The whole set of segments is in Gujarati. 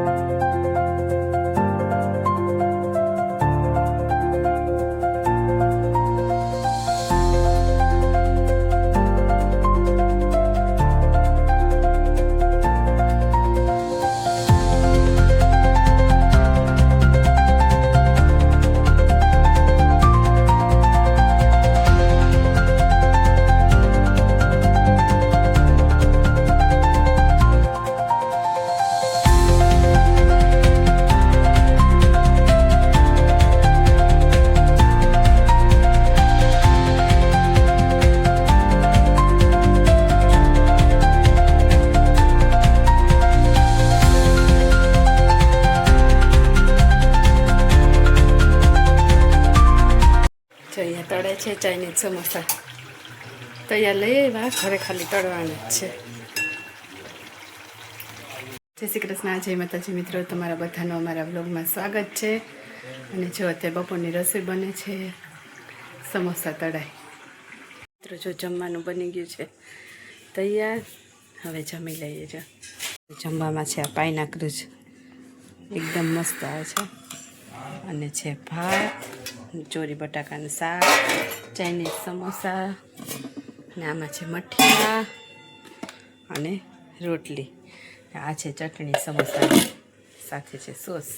જો છે, ચાઇનીઝ સમોસા તૈયાર લઈ આવ્યા, ઘરે ખાલી તળવાના જ છે. જય શ્રી કૃષ્ણ, જય માતાજી મિત્રો, તમારા બધાનું અમારા બ્લોગમાં સ્વાગત છે. અને જો અત્યારે બપોરની રસોઈ બને છે, સમોસા તળાય મિત્રો, જો જમવાનું બની ગયું છે, તૈયાર. હવે જમી લઈએ જો. જમવામાં છે આ પાઇનાકરું ક્રુજ એકદમ મસ્ત આવે છે. અને છે ભાત. ચોરી બટાકાનું શાક, ચાઇનીઝ સમોસા અને આમાં છે મઠિયા અને રોટલી. આ છે ચટણી સમોસા સાથે છે સોસ.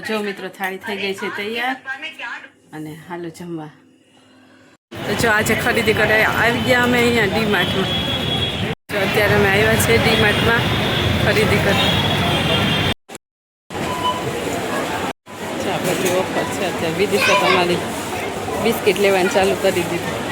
તો જો મિત્રો, થાળી થઈ ગઈ છે તૈયાર. અને હાલો જમવા. તો જો આજે ખરીદી કરે આવી ગયા અમે અહીંયા ડી માર્ટમાં જો અત્યારે અમે આવ્યા છે ડી માર્ટમાં ખરીદી કરવા. બધી ઓફર છે, અત્યારે વિદિશા તમારી બિસ્કિટ લેવાનું ચાલુ કરી દીધું.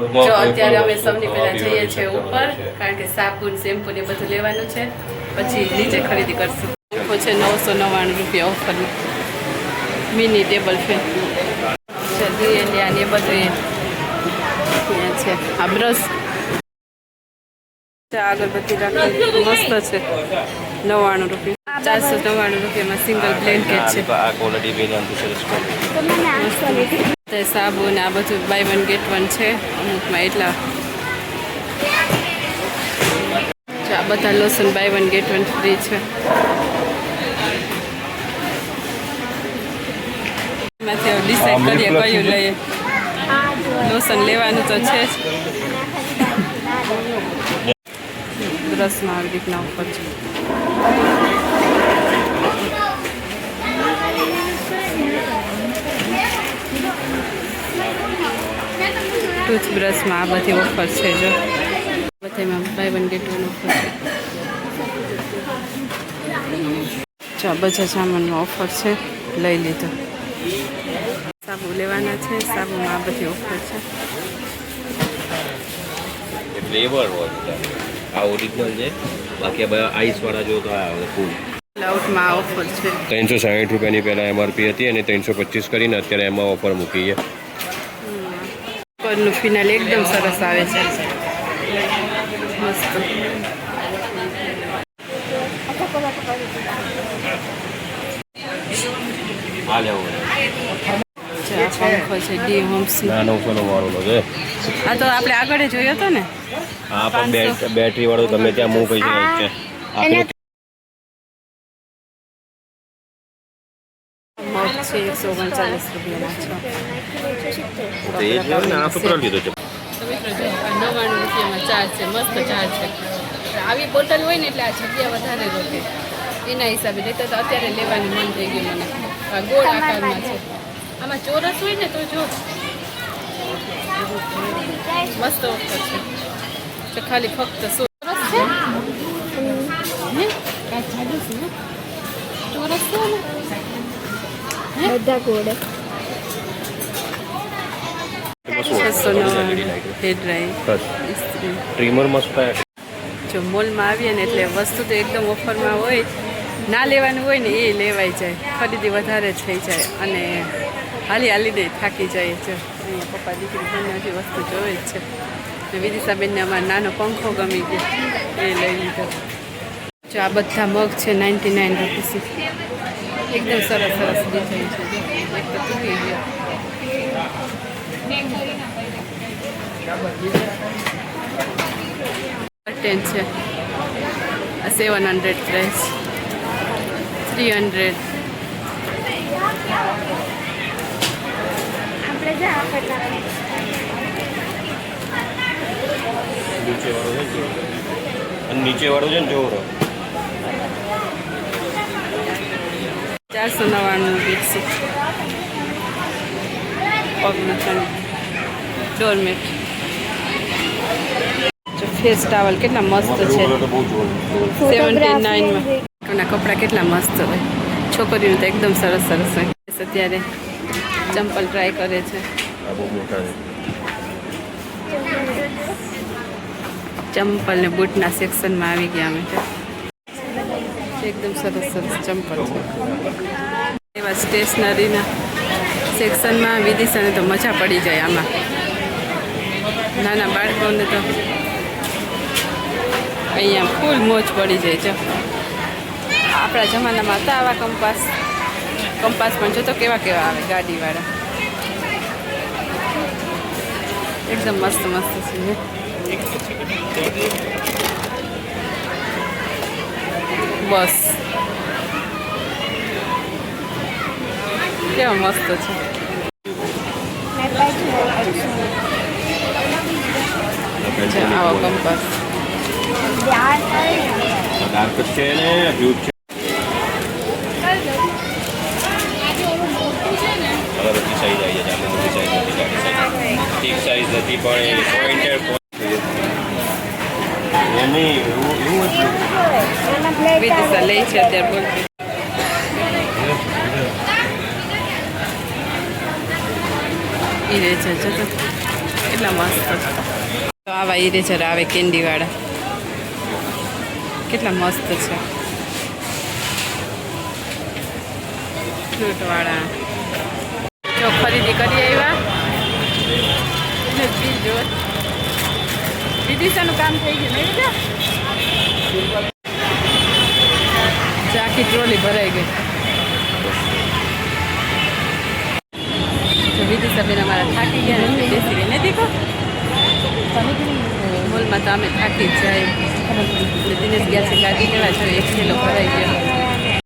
જો અત્યારે અમે સૌની પહેલા જઈએ છીએ ઉપર કારણ કે સાબુન શેમ્પુ ને બધું લેવાનું છે પછી નીચે ખરીદી કરશું ઓફો છે નવસો નવ્વાણું રૂપિયા ઓફરમાં મિની ટેબલ ફેન છે દિયેલિયા ને બધું એ છે આ બ્રશ અગરબત્તી રાખી મસ્ત છે નવ્વાણું રૂપિયા ચારસો નવ્વાણું રૂપિયામાં સિંગલ બ્લેન્કેટ છે તે સાબુ ને આ બધું બાય વન ગેટ વન છે. અમુકમાં એટલા. જો આ બધા લોસન buy one get one free છે. એમાંથી હવે ડિસાઈડ કરીએ કયું લઈએ. લોસન લેવાનું તો છે જ. બ્રશમાં આવી રીતના ઉપર છે. ટૂથબ્રશમાં આ બધી ઓફર છે જો. બધામાં buy one get one offer છે. આ બધા સામાનનો ઓફર છે. લઈ લીધો. સાબુ લેવાના છે. સાબુમાં આ બધી ઓફર છે. ફ્લેવર હોય આ ઓરિજિનલ છે. બાકી આ બધા આઈસ વાળા જો તો આ ફૂલ ઓફર છે. ત્રણસો સાહીઠ રૂપિયાની પહેલાં એમઆરપી હતી અને ત્રણસો પચીસ કરીને અત્યારે એમાં ઓફર મૂકી છે. ઉપરનું ફિનાલ એકદમ સરસ આવે છે. મસ્ત. આ તો આપણે આગળ જોયો હતો ને? આ પણ બેટ બેટરી વાળો તમે ત્યાં મૂવ શકો છે. મગ છે છે નવ્વાણું રૂપિયામાં ચાર છે મસ્ત ચાર છે આવી બોટલ હોય ને એટલે આ જગ્યા વધારે રોકે. એના હિસાબે. નહીં તો અત્યારે લેવાનું મન થઈ ગયું મને. આ ગોળ આકારમાં છે. આમાં ચોરસ હોય ને તો જો. મસ્ત ઓફર છે. ખાલી ફક્ત ચોરસ છે હે? કાંઈ જાડું છે ને? ચોરસ છે ને બધા ગોળે છસો નવ્વાણું હેડ ડ્રાઈવ બસ ઇસ્ત્રી ટ્રીમર મસ્ત છે જો મોલમાં આવીએ ને એટલે વસ્તુ તો એકદમ ઓફરમાં હોય ના લેવાનું હોય ને એ લેવાઈ જાય. ખરીદી વધારે થઈ જાય અને હાલી હાલી દે થાકી જાય છે. અહીંયા પપ્પા દીકરી બંને હજી વસ્તુ જોવે જ છે. ને વિદિશાબેનને અમારો નાનો પંખો ગમી ગયો. એ લઈ લીધો જો આ બધા મગ છે નાઇન્ટી નાઇન રૂપીસ એકદમ સરસ સરસ ડિઝાઇન છે. ટેન છે. Seven hundred price three hundred નીચે વાળો છે ને જોવો. ચારસો નવ્વાણું બેડશીટ છે નથી ડોરમેટ ફેસ ટાવલ કેટલા મસ્ત છે. સેવન્ટી નાઇનમાં કપડાં કેટલા મસ્ત હોય છોકરીનું તો એકદમ સરસ સરસ હોય. અત્યારે ચંપલ ટ્રાય કરે છે. ચંપલ ને બૂટના સેક્શનમાં આવી ગયા અમે. એકદમ સરસ સરસ, ચંપલ છે. એવા સ્ટેશનરીના સેક્શનમાં વિદિશાને તો મજા પડી જાય આમાં. નાના બાળકોને તો અહીંયા ફૂલ મોજ પડી જાય છે. આપણા જમાનામાં હતા આવા કંપાસ કંપાસ પણ જોતો કેવા કેવા આવે ગાડીવાળા. એકદમ મસ્ત મસ્ત છે. બસ કેવા મસ્ત છે આવો કંપાસ ડાર્ક છે છે સાઈઝ આવી જાય સાઈઝ નથી પણ વિદિશા લે છે અત્યારે બોલતી ઇરેઝર છે તો કેટલા મસ્ત છે. તો આવા ઇરેઝર આવે કેન્ડીવાળા કેટલા મસ્ત છે. ફ્રૂટવાળા જો, ખરીદી કરી આવ્યા. બીજો. વિદિશાનું કામ થઈ ગયું, નહીં બેટા? જે આખી ટ્રોલી ભરાઈ ગઈ. તો વિદિશા બેન અમારા થાકી ગયા બેસી ગઈ ને દીકો મોલમાં તો અમે થાકી જાય. દિનેશ ગયા છે ગાડી લેવા જોઈએ એક કિલો ભરાઈ ગયો.